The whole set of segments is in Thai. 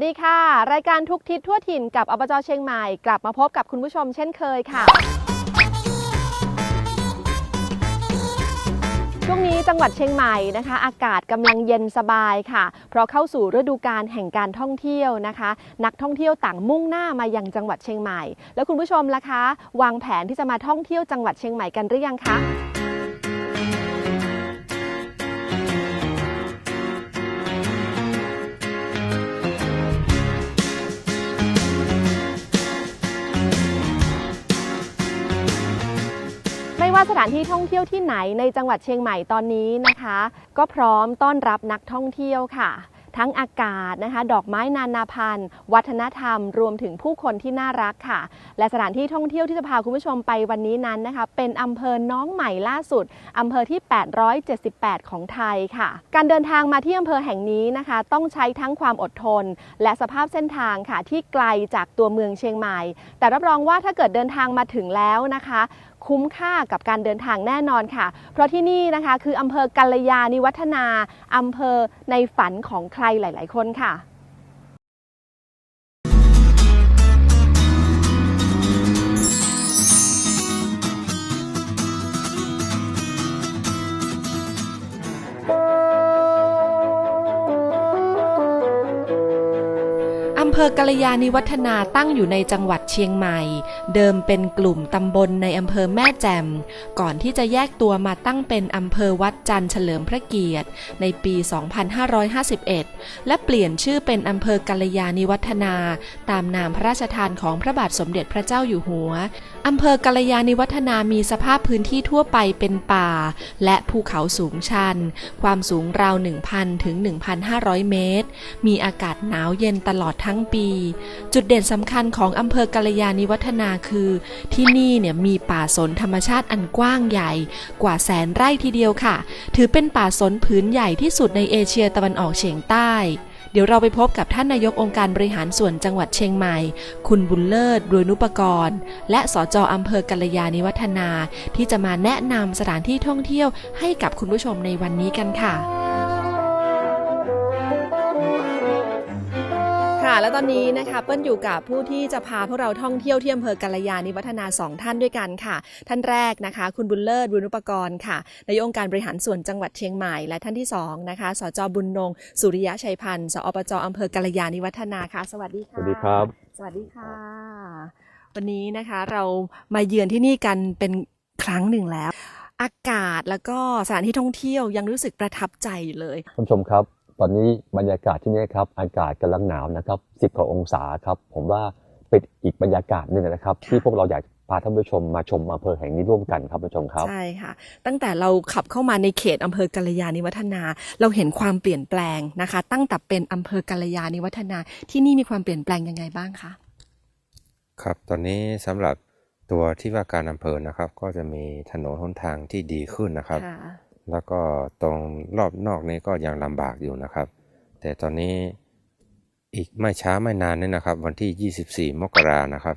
สวัสดีค่ะ รายการทุกทิศทั่วถิ่นกับอบจเชียงใหม่กลับมาพบกับคุณผู้ชมเช่นเคยค่ะ ช่วงนี้จังหวัดเชียงใหม่นะคะ อากาศกำลังเย็นสบายค่ะ เพราะเข้าสู่ฤดูกาลแห่งการท่องเที่ยวนะคะ นักท่องเที่ยวต่างมุ่งหน้ามายังจังหวัดเชียงใหม่ แล้วคุณผู้ชมล่ะคะ วางแผนที่จะมาท่องเที่ยวจังหวัดเชียงใหม่กันหรือยังคะ ว่าสถานที่ท่องเที่ยวที่ไหนในจังหวัดเชียงใหม่ตอนนี้นะคะ ก็พร้อมต้อนรับนักท่องเที่ยวค่ะ ทั้งอากาศนะคะ ดอกไม้นานาพันธุ์ วัฒนธรรม รวมถึงผู้คนที่น่ารักค่ะ และสถานที่ท่องเที่ยวที่จะพาคุณผู้ชมไปวันนี้นั้นนะคะ เป็นอำเภอน้องใหม่ล่าสุดอำเภอที่ 878 ของไทยค่ะ การเดินทางมาที่อำเภอแห่งนี้นะคะ ต้องใช้ทั้งความอดทน และสภาพเส้นทางค่ะที่ไกลจากตัวเมืองเชียงใหม่ แต่รับรองว่าถ้าเกิดเดินทางมาถึงแล้วนะคะ คุ้มค่ากับการเดินทางแน่นอนค่ะ เพราะที่นี่นะคะคืออำเภอกัลยาณิวัฒนาอำเภอในฝันของใครหลาย ๆ คนค่ะ กัลยาณิวัฒนาตั้งอยู่ในจังหวัดเชียงใหม่ เดิมเป็นกลุ่มตำบลในอำเภอแม่แจ่ม ก่อนที่จะแยกตัวมาตั้งเป็นอำเภอวัดจันทร์เฉลิมพระเกียรติ ในปี 2551 และเปลี่ยนชื่อเป็นอำเภอกัลยาณิวัฒนา ตามนามพระราชทานของพระบาทสมเด็จพระเจ้าอยู่หัวอำเภอกัลยาณิวัฒนามีสภาพพื้นที่ทั่วไปเป็นป่า และภูเขาสูงชัน ความสูงราว 1,000 ถึง 1,500 เมตร มีอากาศหนาวเย็นตลอดทั้งปีจุดเด่นสำคัญของอำเภอกัลยาณิวัฒนาคือ ที่นี่เนี่ยมีป่าสนธรรมชาติอันกว้างใหญ่กว่าแสนไร่ทีเดียวค่ะ ถือเป็นป่าสนผืนใหญ่ที่สุดในเอเชียตะวันออกเฉียงใต้เดี๋ยวเราไปพบกับท่านนายกองค์การบริหารส่วนจังหวัดเชียงใหม่ คุณบุญเลิศรวยนุปกรณ์ และสจอำเภอกัลยาณิวัฒนา ที่จะมาแนะนำสถานที่ท่องเที่ยวให้กับคุณผู้ชมในวันนี้กันค่ะ ค่ะ และตอนนี้นะคะเปิ้ลอยู่กับผู้ที่จะพาพวกเราท่องเที่ยวที่อำเภอกัลยาณิวัฒนาสองท่านด้วยกันค่ะ ท่านแรกนะคะ คุณบุญเลิศบุญอุปกรณ์ค่ะนายกองค์การบริหารส่วนจังหวัดเชียงใหม่ และท่านที่สองนะคะสจบุญนงสุริยะชัยพันธ์สอปจอำเภอกัลยาณิวัฒนาค่ะ สวัสดีสค่ะวัสดีครับ สวัสดีค่ะ วันนี้นะคะเรามาเยือนที่นี่กันเป็นครั้งหนึ่งแล้ว อากาศแล้วก็สถานที่ท่องเที่ยวยังรู้สึกประทับใจอยู่เลยท่านผู้ชมครับ ตอนนี้บรรยากาศที่นี่ครับ อากาศกำลังหนาวนะครับ10กว่าองศาครับ ผมว่าเป็นอีกบรรยากาศหนึ่งนะครับค่ะที่พวกเราอยากพาท่านผู้ชมมาชมอำเภอแห่งนี้ร่วมกันครับท่านผู้ชมครับ ใช่ค่ะ ตั้งแต่เราขับเข้ามาในเขตอำเภอกัลยาณิวัฒนา เราเห็นความเปลี่ยนแปลงนะคะ ตั้งแต่เป็นอำเภอกัลยาณิวัฒนา ที่นี่มีความเปลี่ยนแปลงยังไงบ้างคะครับตอนนี้สำหรับตัวที่ว่าการอำเภอนะครับ ก็จะมีถนนหนทางที่ดีขึ้นนะครับค่ะ แล้วก็ตรงรอบนอกนี้ก็ยังลำบากอยู่นะครับ แต่ตอนนี้อีกไม่ช้าไม่นานนี้นะครับ วันที่ 24 มกรานะครับ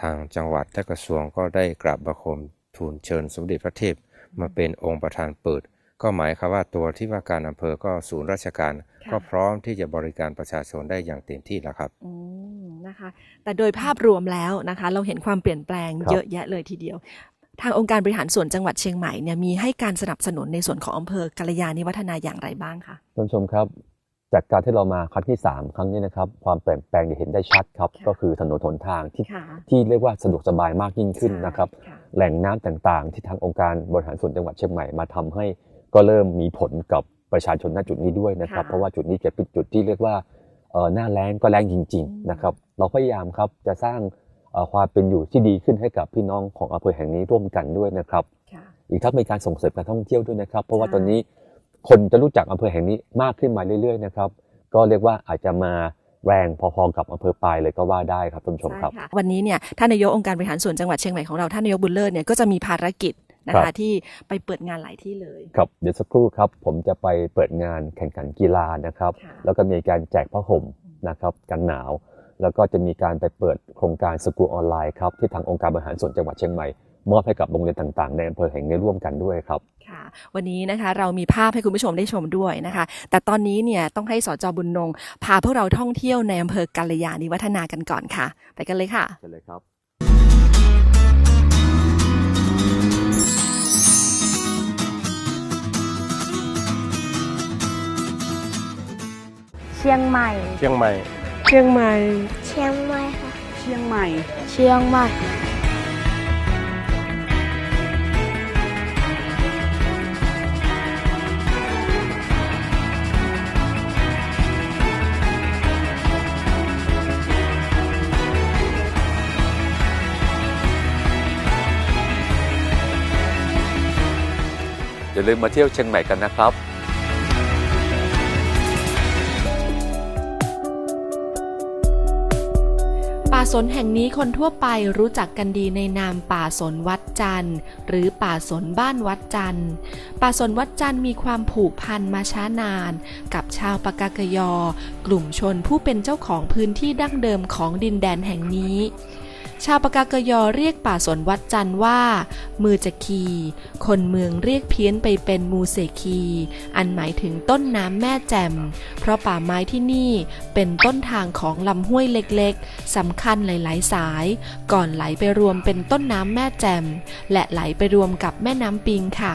ทางจังหวัดและกระทรวงก็ได้กราบบังคมทูลเชิญสมเด็จพระเทพมาเป็นองค์ประธานเปิด ก็หมายความว่าตัวที่ว่าการอำเภอก็ศูนย์ราชการค่ะก็พร้อมที่จะบริการประชาชนได้อย่างเต็มที่แล้วครับอืมนะคะแต่โดยภาพรวมแล้วนะคะ เราเห็นความเปลี่ยนแปลงครับเยอะแยะเลยทีเดียว ทางองค์การบริหารส่วนจังหวัดเชียงใหม่เนี่ยมีให้การสนับสนุนในส่วนของอำเภอกัลยาณิวัฒนาอย่างไรบ้างคะท่านผู้ชมครับจากการที่เรามาครั้งที่ 3 ครั้งนี้นะครับ ความเปลี่ยนแปลงจะเห็นได้ชัดครับค่ะก็คือถนนหนทางที่ค่ะที่เรียกว่าสะดวกสบายมากยิ่งขึ้นนะครับค่ะแหล่งน้ำต่างๆ ที่ทางองค์การบริหารส่วนจังหวัดเชียงใหม่มาทำให้ก็เริ่มมีผลกับประชาชนณจุดนี้ด้วยนะครับค่ะเพราะว่าจุดนี้จะเป็นจุดที่เรียกว่าเอ่อหน้าแล้งก็แล้งจริงอืมๆนะครับ เราพยายามครับจะสร้างเอ่อ ความเป็นอยู่ที่ดีขึ้นให้กับพี่น้องของอำเภอแห่งนี้ร่วมกันด้วยนะครับค่ะอีกทั้งเป็นการส่งเสริมการท่องเที่ยวด้วยนะครับ เพราะว่าค่ะตอนนี้คนจะรู้จักอำเภอแห่งนี้มากขึ้นมาเรื่อยๆนะครับก็เรียกว่าอาจจะมาแรงพอๆกับอำเภอปลายเลยก็ว่าได้ครับท่านผู้ชมครับใช่ค่ะวันนี้เนี่ยท่านนายกองค์การบริหารส่วนจังหวัดเชียงใหม่ของเราท่านนายกบุญเลิศเนี่ยก็จะมีภารกิจนะครัคะบที่ไปเปิดงานหลายที่เลยครับเดี๋ยวสักครู่ครับ ผมจะไปเปิดงานแข่งขันกีฬานะครับค่ะแล้วก็มีการแจกผ้าห่มนะครับกันหนาว แล้วก็จะมีการไปเปิดโครงการสกูลออนไลน์ครับที่ทางองค์การบริหารส่วนจังหวัดเชียงใหม่มอบให้กับโรงเรียนต่างๆ ในอำเภอแห่งนี้ร่วมกันด้วยครับ ค่ะ วันนี้นะคะเรามีภาพให้คุณผู้ชมได้ชมด้วยนะคะ แต่ตอนนี้เนี่ยต้องให้สจบุญนง พาพวกเราท่องเที่ยวในอำเภอกัลยาณิวัฒนากันก่อนค่ะ ไปกันเลยค่ะเชิญเลยครับเชียงใหม่ เชียงใหม่ เชียงใหม่ เชียงใหม่ค่ะ เชียงใหม่ เชียงใหม่ อย่าลืมมาเที่ยวเชียงใหม่กันนะครับ ป่าสนแห่งนี้คนทั่วไปรู้จักกันดีในนามป่าสนวัดจันทร์ หรือป่าสนบ้านวัดจันทร์ ป่าสนวัดจันทร์มีความผูกพันมาช้านาน กับชาวปากากยอ กลุ่มชนผู้เป็นเจ้าของพื้นที่ดั้งเดิมของดินแดนแห่งนี้ ชาวปากากยอเรียกป่าสนวัดจันว่า มือจะคี คนเมืองเรียกเพี้ยนไปเป็นมูเสคี อันหมายถึงต้นน้ำแม่แจ่ม เพราะป่าไม้ที่นี่เป็นต้นทางของลำห้วยเล็กๆสำคัญหลายๆ สาย ก่อนไหลไปรวมเป็นต้นน้ำแม่แจ่ม และไหลไปรวมกับแม่น้ำปิงค่ะ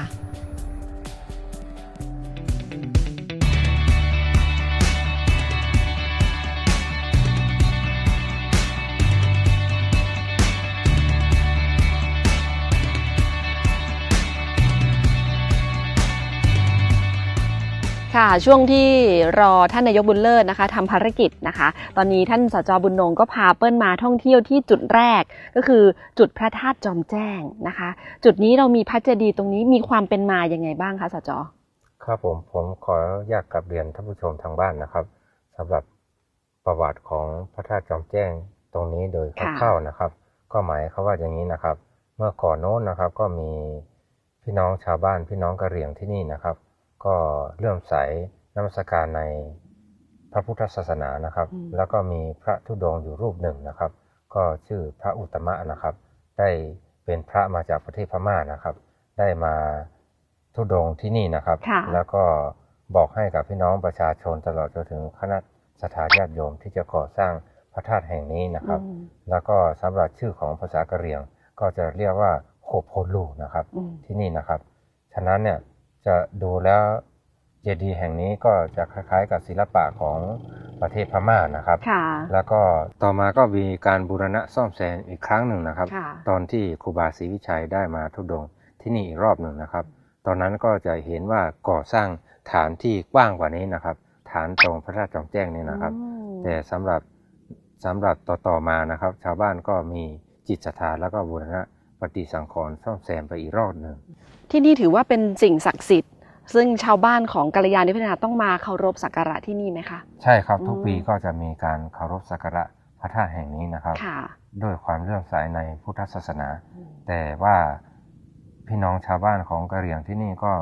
ค่ะ ช่วงที่รอท่านนายกบุญเลิศนะคะทำภารกิจนะคะ ตอนนี้ท่านสจบุญนงก็พาเปิ้ลมาท่องเที่ยวที่จุดแรกก็คือจุดพระธาตุจอมแจ้งนะคะ จุดนี้เรามีพระเจดีย์ตรงนี้มีความเป็นมาอยังไงบ้างคะสจครับผมผมขออนุญาตกลับเรียนท่านผู้ชมทางบ้านนะครับสำหรับประวัติของพระธาตุจอมแจ้งตรงนี้โดยคร่าวๆนะครับ ก็หมายเขาว่าอย่างนี้นะครับ เมื่อก่อนโน้นนะครับก็มีพี่น้องชาวบ้านพี่น้องกะเหรี่ยงที่นี่นะครับ ก็เลื่อมใสนมัสการในพระพุทธศาสนานะครับอืมแล้วก็มีพระธุดงค์อยู่รูปหนึ่งนะครับ ก็ชื่อพระอุตตมะนะครับ ได้เป็นพระมาจากประเทศพม่านะครับ ได้มาธุดงค์ที่นี่นะครับค่ะแล้วก็บอกให้กับพี่น้องประชาชนตลอดจนถึงคณะสถาญาติโยมที่จะก่อสร้างพระธาตุแห่งนี้นะครับอืมแล้วก็สำหรับชื่อของภาษากะเหรี่ยง ก็จะเรียกว่าโคโพลูนะครับอืมที่นี่นะครับ ฉะนั้นเนี่ย จะดูแล้วเจดีย์แห่งนี้ก็จะคล้ายๆ กับศิลปะของประเทศพม่านะครับค่ะแล้วก็ต่อมาก็มีการบูรณะซ่อมแซมอีกครั้งหนึ่งนะครับค่ะตอนที่ครูบาศรีวิชัยได้มาทุดงค์ที่นี่อีกรอบหนึ่งนะครับ ตอนนั้นก็จะเห็นว่าก่อสร้างฐานที่กว้างกว่านี้นะครับ ฐานตรงพระราชจอมแจ้งนี่นะครับอืมแต่สำหรับสำหรับต่อต่อมานะครับ ชาวบ้านก็มีจิตศรัทธาแล้วก็บูรณะ ปฏิสังขรณ์ซ่อมแซมไปอีกรอบหนึ่งที่นี่ถือว่าเป็นสิ่งศักดิ์สิทธิ์ ซึ่งชาวบ้านของกัลยาณิพัฒนาต้องมาเคารพสักการะที่นี่ไหมคะ ใช่ครับอืมทุกปีก็จะมีการเคารพสักการะพระธาตุแห่งนี้นะครับค่ะด้วยความเลื่อมใสในพุทธศาสนา แต่ว่าพี่น้องชาวบ้านของกะเหรี่ยงที่นี่ก็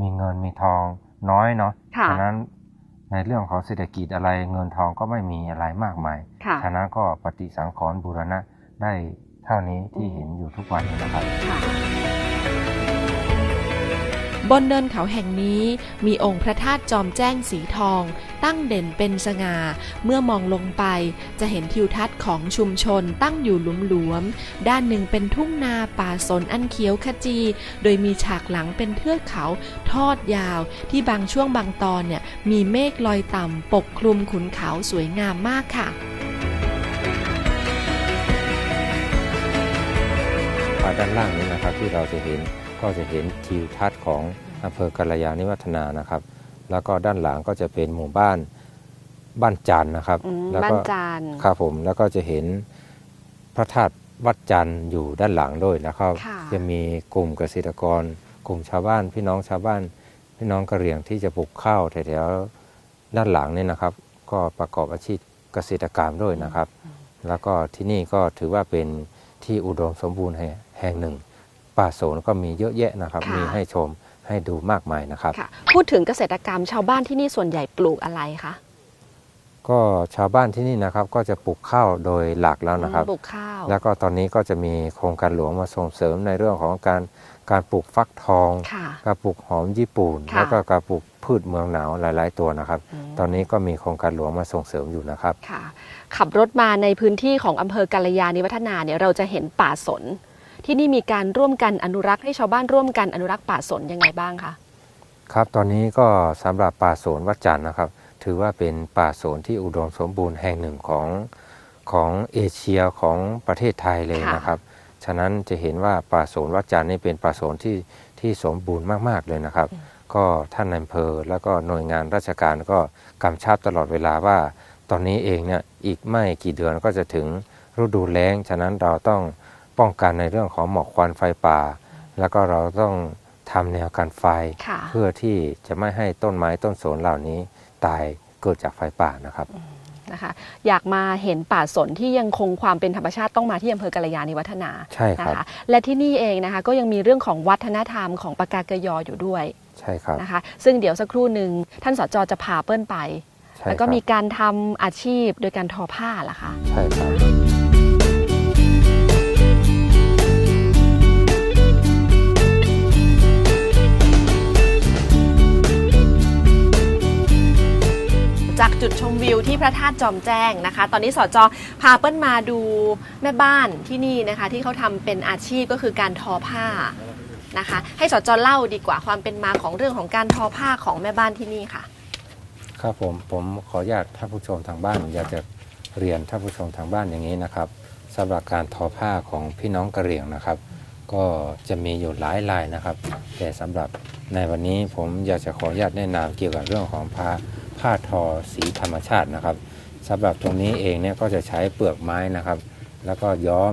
มีเงินมีทองน้อยเนาะค่ะฉะนั้นในเรื่องของเศรษฐกิจอะไรเงินทองก็ไม่มีอะไรมากมายค่ะฉะนั้นก็ปฏิสังขรณ์บูรณะได้ เท่านี้ที่เห็นอยู่ทุกวันนี้นะครับ บนเนินเขาแห่งนี้มีองค์พระธาตุจอมแจ้งสีทอง ตั้งเด่นเป็นสง่า เมื่อมองลงไปจะเห็นทิวทัศน์ของชุมชนตั้งอยู่หลวมๆ ด้านหนึ่งเป็นทุ่งนาป่าสนอันเขียวขจี โดยมีฉากหลังเป็นเทือกเขาทอดยาว ที่บางช่วงบางตอนเนี่ยมีเมฆลอยต่ำปกคลุมขุนเขาสวยงามมากค่ะ ภายด้านล่างนี้นะครับที่เราจะเห็นก็จะเห็นทิวทัศน์ของอำเภอกัลยาณิวัฒนานะครับ แล้วก็ด้านหลังก็จะเป็นหมู่บ้านบ้านจันทร์นะครับ อืมแล้วบ้าก็นจาน ครับผมแล้วก็จะเห็นพระธาตุวัดจันทร์อยู่ด้านหลังด้วยนะครับค่ะ จะมีกลุ่มเกษตรกร กลุ่มชาวบ้าน พี่น้องชาวบ้าน พี่น้องกะเหรี่ยงที่จะปลูกข้าวแถวๆด้านหลังเนี่ยนะครับ ก็ประกอบอาชีพเกษตรกรรมด้วยนะครับ แล้วก็ที่นี่ก็ถือว่าเป็นที่อุดมสมบูรณ์แห่ง แห่งหนึ่ง ป่าโสนก็มีเยอะแยะนะครับ ค่ะ มีให้ชมให้ดูมากมายนะครับ ค่ะ พูดถึงเกษตรกรรมชาวบ้านที่นี่ส่วนใหญ่ปลูกอะไรคะก็ชาวบ้านที่นี่นะครับก็จะปลูกข้าวโดยหลักแล้วนะครับ ปลูกข้าว แล้วก็ตอนนี้ก็จะมีโครงการหลวงมาส่งเสริมในเรื่องของการการปลูกฟักทองค่ะ การปลูกหอมญี่ปุ่น ค่ะ แล้วก็การปลูกพืชเมืองหนาวหลาย ๆ ตัวนะครับมตอนนี้ก็มีโครงการหลวงมาส่งเสริมอยู่นะครับ ค่ะ ขับรถมาในพื้นที่ของอำเภอกาลยานิวัฒนาเนี่ยเราจะเห็นป่าสน ที่นี่มีการร่วมกันอนุรักษ์ให้ชาวบ้านร่วมกันอนุรักษ์ป่าสนยังไงบ้างคะครับตอนนี้ก็สำหรับป่าโสนวัดจันทร์นะครับ ถือว่าเป็นป่าโสนที่อุดมสมบูรณ์แห่งหนึ่งของของเอเชียของประเทศไทยเลยค่ะนะครับ ฉะนั้นจะเห็นว่าป่าโสนวัดจันทร์นี่เป็นป่าโสนที่ที่สมบูรณ์มากๆเลยนะครับ ก็ท่านนายอำเภอแล้วก็หน่วยงานราชการก็กำชับตลอดเวลาว่า ตอนนี้เองเนี่ยอีกไม่กี่เดือนก็จะถึงฤดูแล้ง ฉะนั้นเราต้อง ป้องกันในเรื่องของหมอกควันไฟป่า แล้วก็เราต้องทำแนวกันไฟค่ะเพื่อที่จะไม่ให้ต้นไม้ต้นสนเหล่านี้ตายเกิดจากไฟป่านะครับนะคะอยากมาเห็นป่าสนที่ยังคงความเป็นธรรมชาติต้องมาที่อำเภอกาลยานิวัฒนาใช่ครับนะคะและที่นี่เองนะคะก็ยังมีเรื่องของวัฒนธรรมของปากากยออยู่ด้วยใช่ครับนะคะซึ่งเดี๋ยวสักครู่หนึ่งท่านสจจะพาเปิ้ลไปใช่แล้วก็ครับมีการทำอาชีพโดยการทอผ้าล่ะคะใช่ครับ จากจุดชมวิวที่พระธาตุจอมแจ้งนะคะ ตอนนี้สอจอพาเปิ้ลมาดูแม่บ้านที่นี่นะคะ ที่เขาทำเป็นอาชีพก็คือการทอผ้านะคะ ให้สอจอเล่าดีกว่าความเป็นมาของเรื่องของการทอผ้าของแม่บ้านที่นี่ค่ะ ครับผมผมขออนุญาตท่านผู้ชมทางบ้านอยากจะเรียนท่านผู้ชมทางบ้านอย่างนี้นะครับสำหรับการทอผ้าของพี่น้องกะเหรี่ยงนะครับ ก็จะมีอยู่หลายลายนะครับ แต่สำหรับในวันนี้ผมอยากจะขออนุญาตแนะนำเกี่ยวกับเรื่องของผ้า ผ้าทอสีธรรมชาตินะครับสำหรับตรงนี้เองเนี่ยก็จะใช้เปลือกไม้นะครับ แล้วก็ย้อม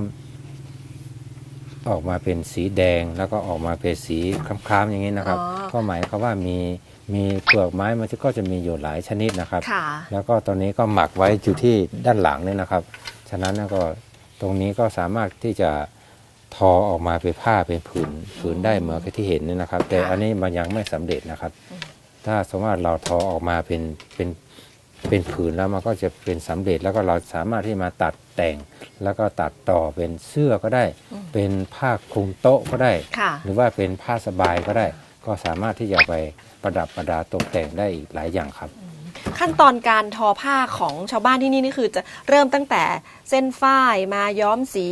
ออกมาเป็นสีแดงแล้วก็ออกมาเป็นสีคล้ำๆอย่างนี้นะครับ อ๋อ ก็หมายความว่ามีมีเปลือกไม้มันก็จะมีอยู่หลายชนิดนะครับ ค่ะ แล้วก็ตอนนี้ก็หมักไว้อยู่ที่ด้านหลังเนี่ยนะครับ ฉะนั้นก็ตรงนี้ก็สามารถที่จะทอออกมาเป็นผ้าเป็นผืนผืนได้เหมือนกับที่เห็นเนี่ยนะครับ แต่ค่ะอันนี้มันยังไม่สำเร็จนะครับ ถ้าสมมติว่าเราทอออกมาเป็นเป็นเป็นผืนแล้วมันก็จะเป็นสำเร็จแล้วก็เราสามารถที่มาตัดแต่ง แล้วก็ตัดต่อเป็นเสื้อก็ได้ เป็นผ้าคลุมโต๊ะก็ได้ค่ะหรือว่าเป็นผ้าสบายก็ได้ ก็สามารถที่จะไปประดับประดาตกแต่งได้อีกหลายอย่างครับ ขั้นตอนการทอผ้าของชาวบ้านที่นี่นี่คือจะเริ่มตั้งแต่เส้นฝ้ายมาย้อมสี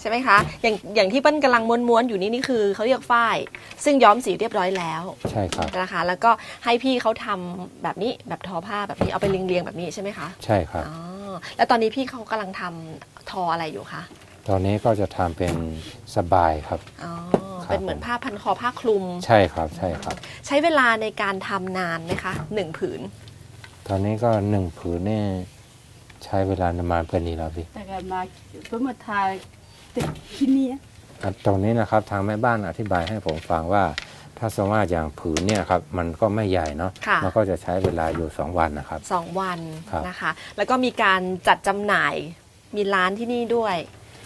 ใช่ไหมคะ อย่างอย่างที่เปิ้ลกำลังม้วนๆอยู่นี่นี่คือเขาเรียกฝ้าย ซึ่งย้อมสีเรียบร้อยแล้วใช่ครับ นะคะ แล้วก็ให้พี่เขาทำแบบนี้แบบทอผ้าแบบนี้เอาไปเรียงๆแบบนี้ใช่ไหมคะใช่ครับ อ๋อแล้วตอนนี้พี่เขากำลังทำทออะไรอยู่คะตอนนี้ก็จะทำเป็นสบายครับ อ๋อครับ เป็นเหมือนผ้าพันคอผ้าคลุม ใช่ครับใช่ครับ ใช้เวลาในการทำนานไหมคะหนึ่งผืน ตอนนี้ก็หนึ่งผืนเนี่ยใช้เวลาประมาณเป็นนี้แล้วพี่แต่ก็มาเพื่อมาทายติดที่นี่อะตรงนี้นะครับทางแม่บ้านอธิบายให้ผมฟังว่า ถ้าสมมติว่าอย่างผืนเนี่ยครับมันก็ไม่ใหญ่เนาะค่ะมันก็จะใช้เวลาอยู่ 2 วันนะครับสองวันครับนะคะ แล้วก็มีการจัดจำหน่ายมีร้านที่นี่ด้วย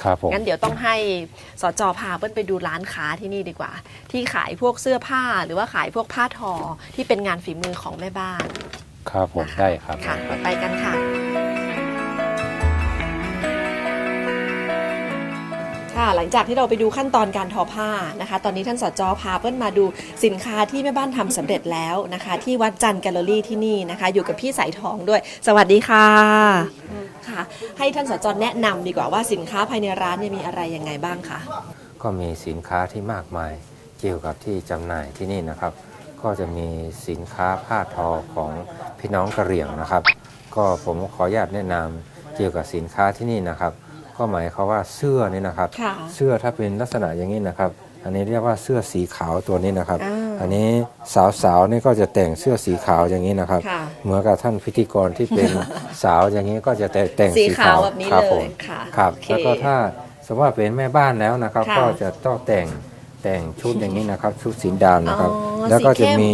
ครับผมงั้นเดี๋ยวต้องให้สจพาเปิ้ลไปดูร้านค้าที่นี่ดีกว่า ที่ขายพวกเสื้อผ้าหรือว่าขายพวกผ้าทอที่เป็นงานฝีมือของแม่บ้าน ครับผมนะคะได้ครับ ค่ะไปกันค่ะ ค่ะ หลังจากที่เราไปดูขั้นตอนการทอผ้านะคะ ตอนนี้ท่านสจพาเปิ้ลมาดูสินค้าที่แม่บ้านทำสำเร็จแล้วนะคะ ที่วัดจันทร์แกลเลอรี่ที่นี่นะคะ อยู่กับพี่สายทองด้วย สวัสดีค่ะ ค่ะ ให้ท่านสจแนะนำดีกว่าว่าสินค้าภายในร้านเนี่ยมีอะไรยังไงบ้างคะ ก็มีสินค้าที่มากมายเกี่ยวกับที่จำหน่ายที่นี่นะครับ ก็จะมีสินค้าผ้าทอของพี่น้องกะเหรี่ยงนะครับ ก็ผมขออนุญาตแนะนำเกี่ยวกับสินค้าที่นี่นะครับ ก็หมายความว่าเสื้อนี่นะครับ ค่ะ เสื้อถ้าเป็นลักษณะอย่างนี้นะครับ อันนี้เรียกว่าเสื้อสีขาวตัวนี้นะครับ อ่าอันนี้สาวๆนี่ก็จะแต่งเสื้อสีขาวอย่างนี้นะครับ ค่ะ เหมือนกับท่านพิธีกรที่เป็น สาวอย่างนี้ก็จะแต่แต่งสีสีขาวแบบนี้ครับเลยผมค่ะครับโอเค แล้วก็ถ้าสมมติว่าเป็นแม่บ้านแล้วนะครับ ค่ะก็จะต้องแต่ง แต่งชุดอย่างนี้นะครับ ชุดสีดำนะครับ อ๋อแล้วก็สีเข้จะมมี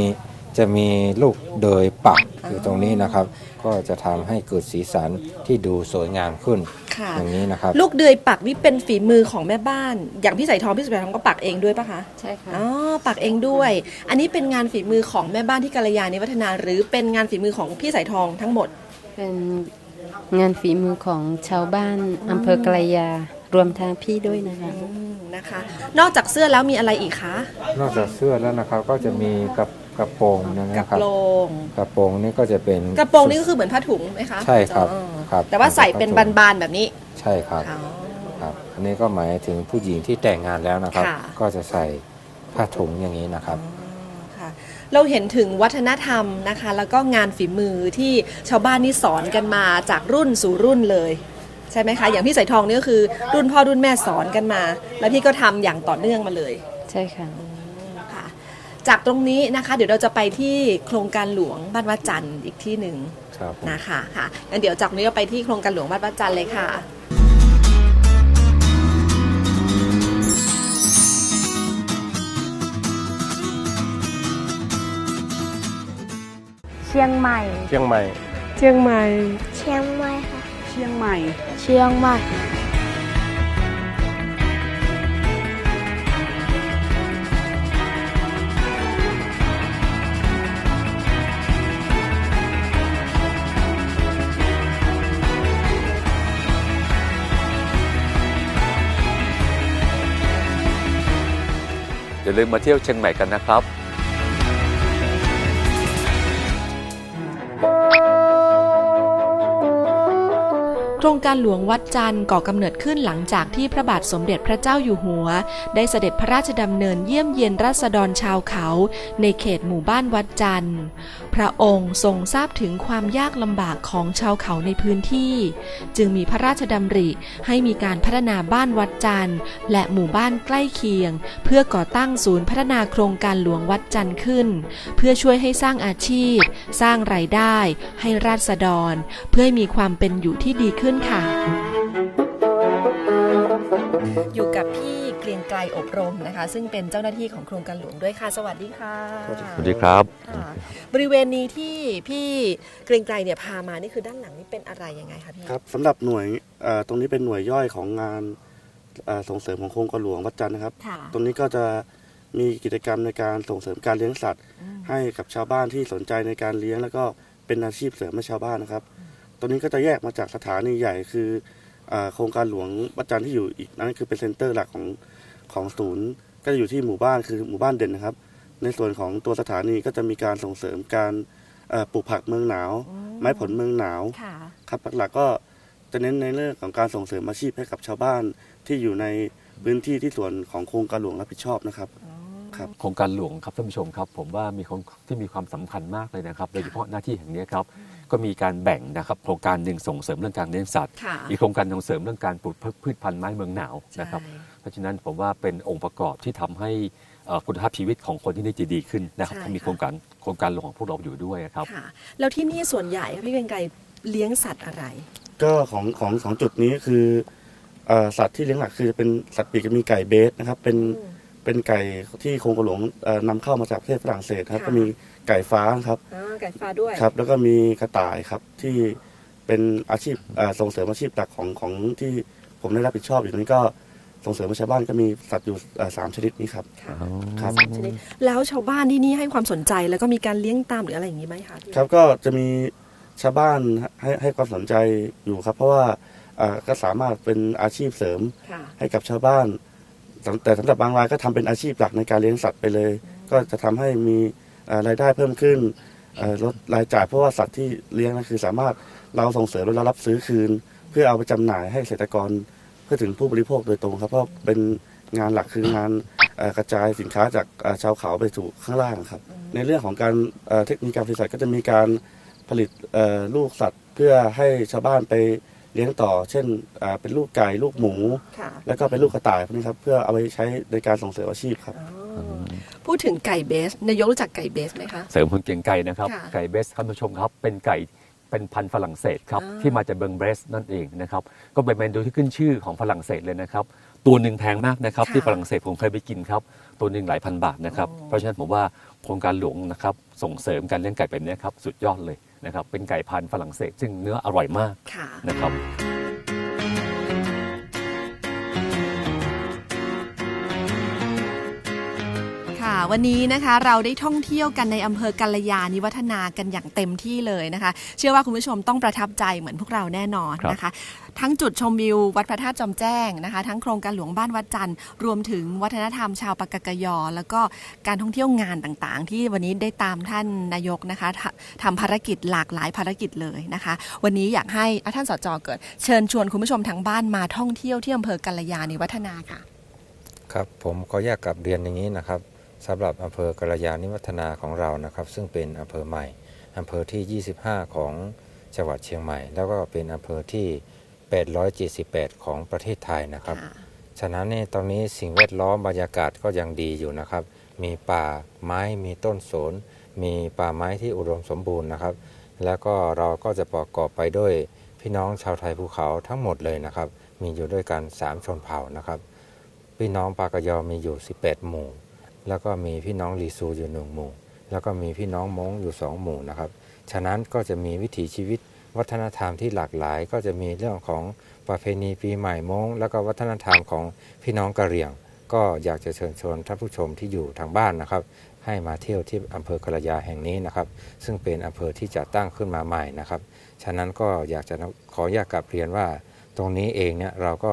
จะมีลูกเดยปักอยู่ตรงนี้นะครับ ก็จะทำให้เกิดสีสันที่ดูสวยงามขึ้นค่ะ อย่างนี้นะครับ ลูกเดือยปักนี่เป็นฝีมือของแม่บ้าน อย่างพี่สายทองพี่สายทองก็ปักเองด้วยปะคะใช่ค่ะ อ๋อปักเองด้วย อันนี้เป็นงานฝีมือของแม่บ้านที่กัลยาณิวัฒนา หรือเป็นงานฝีมือของพี่สายทองทั้งหมด เป็นงานฝีมือของชาวบ้านอำเภอกระยา รวมทางพี่ด้วยนะคะอืมนะคะ นอกจากเสื้อแล้วมีอะไรอีกคะนอกจากเสื้อแล้วนะครับก็จะมีกระกระโปรงนะกระครับโปรงกระโปรงนี่ก็จะเป็นกระโปรงนี่ก็คือเหมือนผ้าถุงไหมคะใช่ครับอ๋อครับแต่ว่าใส่เป็นบานๆแบบนี้ใช่ครับอ๋อ ครับ อันนี้ก็หมายถึงผู้หญิงที่แต่งงานแล้วนะครับ ค่ะ ก็จะใส่ผ้าถุงอย่างนี้นะครับ ค่ะ เราเห็นถึงวัฒนธรรมนะคะ แล้วก็งานฝีมือที่ชาวบ้านนี่สอนกันมาจากรุ่นสู่รุ่นเลย ใช่ไหมคะ อย่างพี่สายทองนี่ก็คือรุ่นพ่อรุ่นแม่สอนกันมา แล้วพี่ก็ทำอย่างต่อเนื่องมาเลย ใช่ค่ะ ค่ะจากตรงนี้นะคะ เดี๋ยวเราจะไปที่โครงการหลวงบ้านวัดจันทร์อีกที่หนึ่งครับผม นะคะค่ะงั้นเดี๋ยวจากนี้เราไปที่โครงการหลวงบ้านวัดจันทร์เลยค่ะ เชียงใหม่ เชียงใหม่ เชียงใหม่ เชียงใหม่ค่ะเชียงใหม่ เชียงใหม่อย่าลืมมาเที่ยวเชียงใหม่กันนะครับ โครงการหลวงวัดจันทร์ก่อกำเนิดขึ้นหลังจากที่พระบาทสมเด็จพระเจ้าอยู่หัว ได้เสด็จพระราชดำเนินเยี่ยมเยียนราษฎรชาวเขา ในเขตหมู่บ้านวัดจันทร์ พระองค์ทรงทราบถึงความยากลำบากของชาวเขาในพื้นที่ จึงมีพระราชดำริให้มีการพัฒนาบ้านวัดจันทร์ และหมู่บ้านใกล้เคียง เพื่อก่อตั้งศูนย์พัฒนาโครงการหลวงวัดจันทร์ขึ้น เพื่อช่วยให้สร้างอาชีพ สร้างรายได้ ให้ราษฎร เพื่อให้มีความเป็นอยู่ที่ดีขึ้นค่ะ อยู่กับพี่เกรียงไกลอบรมนะคะ ซึ่งเป็นเจ้าหน้าที่ของโครงการหลวงด้วยค่ะ สวัสดีค่ะสวัสดีครับ ค่ะบริเวณนี้ที่พี่เกรียงไกลเนี่ยพามานี่คือด้านหลังนี่เป็นอะไรยังไงคะพี่ครับสำหรับหน่วยเอ่อตรงนี้เป็นหน่วยย่อยของงานเอ่อส่งเสริมของโครงการหลวงวัดจันทร์นะครับ ค่ะ ตรงนี้ก็จะมีกิจกรรมในการส่งเสริมการเลี้ยงสัตว์ ให้กับชาวบ้านที่สนใจในการเลี้ยง แล้วก็เป็นอาชีพเสริมให้ชาวบ้านนะครับ ตรงนี้ก็จะแยกมาจากสถานีใหญ่คือเอ่อโครงการหลวงวัดจันทร์ที่อยู่อีกนั่นคือเป็นเซ็นเตอร์หลักของของศูนย์ ก็จะอยู่ที่หมู่บ้านคือหมู่บ้านเด่นนะครับ ในส่วนของตัวสถานีก็จะมีการส่งเสริมการเอ่อปลูกผักเมืองหนาว ไม้ผลเมืองหนาวค่ะครับหลักๆก็จะเน้นในเรื่องของการส่งเสริมอาชีพให้กับชาวบ้านที่อยู่ในพื้นที่ที่ส่วนของโครงการหลวงรับผิดชอบนะครับ ครับโครงการหลวงครับท่านผู้ชมครับ ผมว่ามีของที่มีความสำคัญมากเลยนะครับโดยเฉพาะหน้าที่แห่งนี้ครับก็มีการแบ่งนะครับโครงการหนึ่งส่งเสริมเรื่องการเลี้ยงสัตว์ ค่ะอีกโครงการส่งเสริมเรื่องการปลูกพืชพันธุ์ไม้เมืองหนาวนะครับ ใช่ เพราะฉะนั้นผมว่าเป็นองค์ประกอบที่ทำให้เอ่อคุณภาพชีวิตของคนที่นี่จะดีขึ้นนะครับใช่ ถ้ามีค่ะโครงการโครงการหลวงของพวกเราอยู่ด้วยครับ ค่ะ แล้วที่นี่ส่วนใหญ่ค่ะพี่เกรียงไกลเลี้ยงสัตว์อะไร ก็ของของของจุดนี้คือเอ่อสัตว์ที่เลี้ยงหลักคือเป็นสัตว์ปีกจะมีไก่เบสนะครับเป็น เป็นไก่ที่โครงการหลวงเอ่อนำเข้ามาจากประเทศฝรั่งเศสครับ ค่ะ ก็มีไก่ฟ้าครับอ่าไก่ฟ้าด้วย ครับ แล้วก็มีกระต่ายครับที่เป็นอาชีพเอ่อส่งเสริมอาชีพหลักของของที่ผมได้รับผิดชอบอยู่ตรงนี้ก็ส่งเสริมให้ชาวบ้านก็มีสัตว์อยู่เอ่อสามชนิดนี้ครับ ค่ะครับ สามชนิดแล้วชาวบ้านที่นี่ให้ความสนใจแล้วก็มีการเลี้ยงตามหรืออะไรอย่างนี้ไหมคะพี่ ครับก็จะมีชาวบ้านให้ให้ความสนใจอยู่ครับ เพราะว่าอ่าก็สามารถเป็นอาชีพเสริมค่ะ ให้กับชาวบ้านสำ แต่สำหรับบางรายก็ทำเป็นอาชีพหลักในการเลี้ยงสัตว์ไปเลย ก็จะทำให้มีอ่ารายได้เพิ่มขึ้นอ่าลดรายจ่ายเพราะว่าสัตว์ที่เลี้ยงนั่นคือ สามารถเราส่งเสริมแล้วเรารับซื้อคืน เพื่อเอาไปจำหน่ายให้เกษตรกรเพื่อถึงผู้บริโภคโดยตรงครับเพราะเป็นงานหลักคืองานเอ่อกระจายสินค้าจากอ่าชาวเขาไปสู่ข้างล่างครับ ในเรื่องของการเอ่อเทคนิคการผลิตสัตว์ก็จะมีการผลิตเอ่อลูกสัตว์เพื่อให้ชาวบ้านไป เลี้ยงต่อ เช่นอ่าเป็นลูกไก่ลูกหมู ค่ะแล้วก็เป็นลูกกระต่ายพวกนี้ครับเพื่อเอาไปใช้ในการส่งเสริมอาชีพครับ อ๋อพูดถึงไก่เบสนายกรู้จักไก่เบสไหมคะ เสริมคุณเก่งไก่นะครับ ค่ะไก่เบสท่านผู้ชมครับ เป็นไก่เป็นพันธุ์ฝรั่งเศสครับที่มาจากเบิร์งเบรสนั่นเองนะครับ ก็เป็นเมนูที่ขึ้นชื่อของฝรั่งเศสเลยนะครับ ตัวหนึ่งแพงมากนะครับ ค่ะที่ฝรั่งเศสผมเคยไปกินครับ ตัวหนึ่งหลายพันบาทนะครับเพราะฉะนั้นผมว่าโครงการหลวงนะครับ ส่งเสริมการเลี้ยงไก่แบบนี้ครับ สุดยอดเลย นะครับเป็นไก่พันธุ์ฝรั่งเศส ซึ่งเนื้ออร่อยมากค่ะนะครับ วันนี้นะคะเราได้ท่องเที่ยวกันในอำเภอกัลยาณิวัฒนากันอย่างเต็มที่เลยนะคะ เชื่อว่าคุณผู้ชมต้องประทับใจเหมือนพวกเราแน่นอนนะคะ ทั้งจุดชมวิววัดพระธาตุจอมแจ้งนะคะ ทั้งโครงการหลวงบ้านวัดจันทร์รวมถึงวัฒนธรรมชาวปากกยอ แล้วก็การท่องเที่ยวงานต่างๆ ที่วันนี้ได้ตามท่านนายกนะคะทำทำภารกิจหลากหลายภารกิจเลยนะคะ วันนี้อยากให้อะท่านสจเกิด เชิญชวนคุณผู้ชมทางบ้านมาท่องเที่ยวที่อำเภอกัลยาณิวัฒนาค่ะ ครับผมขอแยกกลับเรียนอย่างนี้นะครับ สำหรับอำเภอกระยาณิวัฒนาของเรานะครับ ซึ่งเป็นอำเภอใหม่อำเภอที่ 25 ของจังหวัดเชียงใหม่ แล้วก็เป็นอำเภอที่ 878 ของประเทศไทยนะครับ ฉะนั้นเนี่ยตอนนี้สิ่งแวดล้อมบรรยากาศก็ยังดีอยู่นะครับ มีป่าไม้มีต้นสน มีป่าไม้ที่อุดมสมบูรณ์นะครับ แล้วก็เราก็จะประกอบไปด้วยพี่น้องชาวไทยภูเขาทั้งหมดเลยนะครับ มีอยู่ด้วยกัน 3 ชนเผ่านะครับ พี่น้องปากยอมีอยู่ 18 หมู่ แล้วก็มีพี่น้องลีซูอยู่หนึ่งหมู่ แล้วก็มีพี่น้องมงอยู่2หมู่นะครับ ฉะนั้นก็จะมีวิถีชีวิตวัฒนธรรมที่หลากหลาย ก็จะมีเรื่องของประเพณีปีใหม่มงแล้วก็วัฒนธรรมของพี่น้องกะเหรี่ยง ก็อยากจะเชิญชวนท่านผู้ชมที่อยู่ทางบ้านนะครับ ให้มาเที่ยวที่อำเภอกระยาแห่งนี้นะครับ ซึ่งเป็นอำเภอที่จะตั้งขึ้นมาใหม่นะครับ ฉะนั้นก็อยากจะขออยากกลับเรียนว่า ตรงนี้เองเนี่ยเราก็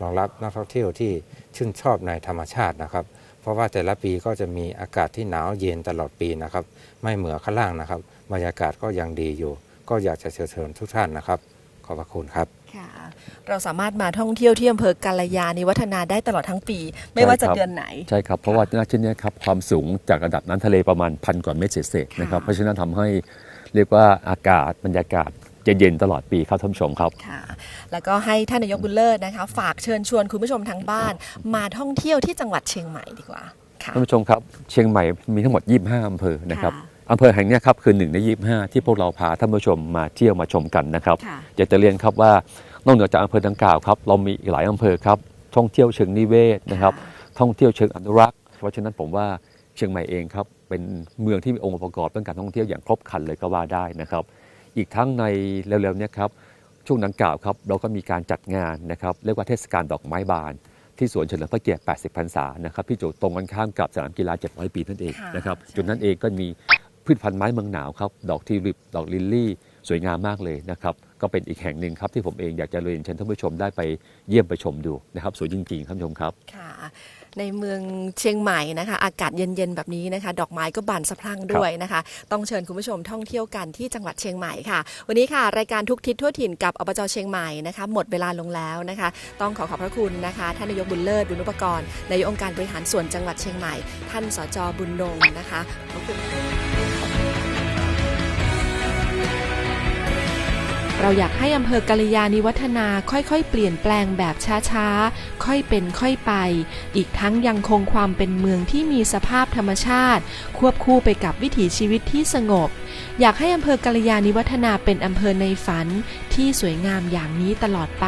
รองรับนักท่องเที่ยวที่ชื่นชอบในธรรมชาตินะครับ เพราะว่าแต่ละปีก็จะมีอากาศที่หนาวเย็นตลอดปีนะครับ ไม่เหมือนข้างล่างนะครับ บรรยากาศก็ยังดีอยู่ ก็อยากจะเชิญชวนทุกท่านนะครับ ขอบพระคุณครับค่ะเราสามารถมาท่องเที่ยวที่อำเภอกาลยานิวัฒนาได้ตลอดทั้งปี ไม่ว่าจะใช่ครับเดือนไหน ใช่ครับ เพราะว่าณที่เนี้ครับความสูงจากระดับน้ำทะเลประมาณพันกว่าเมตรเศษๆนะครับค่ะเพราะฉะนั้นทำให้เรียกว่าอากาศบรรยากาศ จะเย็นตลอดปีครับท่านผู้ชมครับค่ะ แล้วก็ให้ท่านนายกบุญเลิศนะคะ ฝากเชิญชวนคุณผู้ชมทางบ้าน มาท่องเที่ยวที่จังหวัดเชียงใหม่ดีกว่าค่ะท่านผู้ชมครับ เชียงใหม่มีทั้งหมด 25 อำเภอนะครับค่ะอำเภอแห่งเนี้ยครับคือหนึ่งใน 25 ที่พวกเราพาท่านผู้ชมมาเที่ยวมาชมกันนะครับค่ะอยากจะเรียนครับว่านอกเหนือจากอำเภอดังกล่าวครับเรามีอีกหลายอำเภอครับท่องเที่ยวเชิงนิเวศนะครับ ท่องเที่ยวเชิงอนุรักษ์ เพราะฉะนั้นผมว่าเชียงใหม่เองครับเป็นเมืองที่มีองค์ประกอบเรื่องการท่องเที่ยวอย่างครบครันเลยก็ว่าได้นะครับ อีกทั้งในเร็วๆเนี้ครับช่วงดังกล่าวครับเราก็มีการจัดงานนะครับเรียกว่าเทศกาลดอกไม้บาน ที่สวนเฉลิมพระเกียรติ 80 พรรษานะครับที่อยู่ตรงกันข้ามกับสนามกีฬา 700 ปีนั่นเองค่ะนะครับใช่จุดนั้นเองก็มีพืชพันธุ์ไม้เมืองหนาวครับดอกทิวลิปดอกลิลลี่ สวยงามมากเลยนะครับก็เป็นอีกแห่งหนึ่งครับที่ผมเองอยากจะเรียนเชิญท่านผู้ชมได้ไปเยี่ยมไปชมดูนะครับสวยจริงๆท่านผู้ชมครับค่ะ ในเมืองเชียงใหม่นะคะ อากาศเย็นๆแบบนี้นะคะ ดอกไม้ก็บานสะพรั่งด้วยนะคะ ต้องเชิญคุณผู้ชมท่องเที่ยวกันที่จังหวัดเชียงใหม่ค่ะ วันนี้ค่ะ รายการทุกทิศทั่วถิ่นกับอบจเชียงใหม่นะคะ หมดเวลาลงแล้วนะคะ ต้องขอขอบพระคุณนะคะท่านนายกบุญเลิศบุญอุปกรณ์นายกองค์การบริหารส่วนจังหวัดเชียงใหม่ ท่านสจบุญดงนะคะขอบคุณ เราอยากให้อำเภอกาลยาณิวัฒนาค่อยๆ เปลี่ยนแปลงแบบช้าๆ ค่อยเป็นค่อยไป อีกทั้งยังคงความเป็นเมืองที่มีสภาพธรรมชาติ ควบคู่ไปกับวิถีชีวิตที่สงบ อยากให้อำเภอกาลยาณิวัฒนาเป็นอำเภอในฝันที่สวยงามอย่างนี้ตลอดไป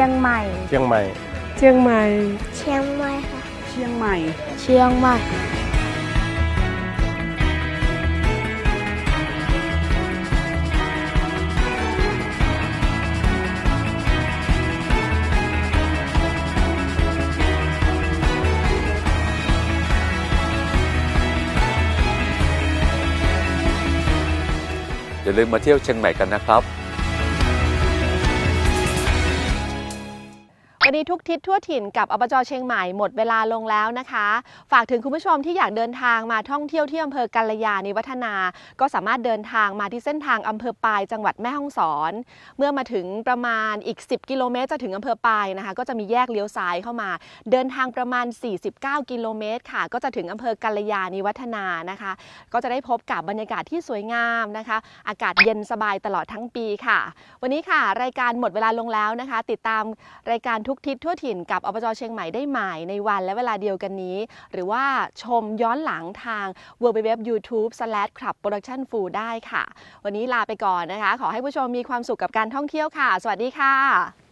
ชียงใหม่ เชียงใหม่ เชียงใหม่ เชียงใหม่ค่ะ เชียงใหม่ เชียงใหม่อย่าลืมมาเที่ยวเชียงใหม่กันนะครับ นี้ทุกทิศทั่วถิ่นกับอบจเชียงใหม่หมดเวลาลงแล้วนะคะ ฝากถึงคุณผู้ชมที่อยากเดินทางมาท่องเที่ยวที่อำเภอกัลยาณิวัฒนา ก็สามารถเดินทางมาที่เส้นทางอำเภอปายจังหวัดแม่ฮ่องสอน เมื่อมาถึงประมาณอีก 10 กิโลเมตรจะถึงอำเภอปายนะคะ ก็จะมีแยกเลี้ยวซ้ายเข้ามา เดินทางประมาณ 49 กิโลเมตรค่ะ ก็จะถึงอำเภอกัลยาณิวัฒนานะคะ ก็จะได้พบกับบรรยากาศที่สวยงามนะคะ อากาศเย็นสบายตลอดทั้งปีค่ะ วันนี้ค่ะ รายการหมดเวลาลงแล้วนะคะ ติดตามรายการทุกทิศทั่วถิ่นกับอบจเชียงใหม่ได้ใหม่ในวันและเวลาเดียวกันนี้ หรือว่าชมย้อนหลังทาง w w w y o u t u b e c l u b production food ได้ค่ะ วันนี้ลาไปก่อนนะคะ ขอให้ผู้ชมมีความสุขกับการท่องเที่ยวค่ะ สวัสดีค่ะ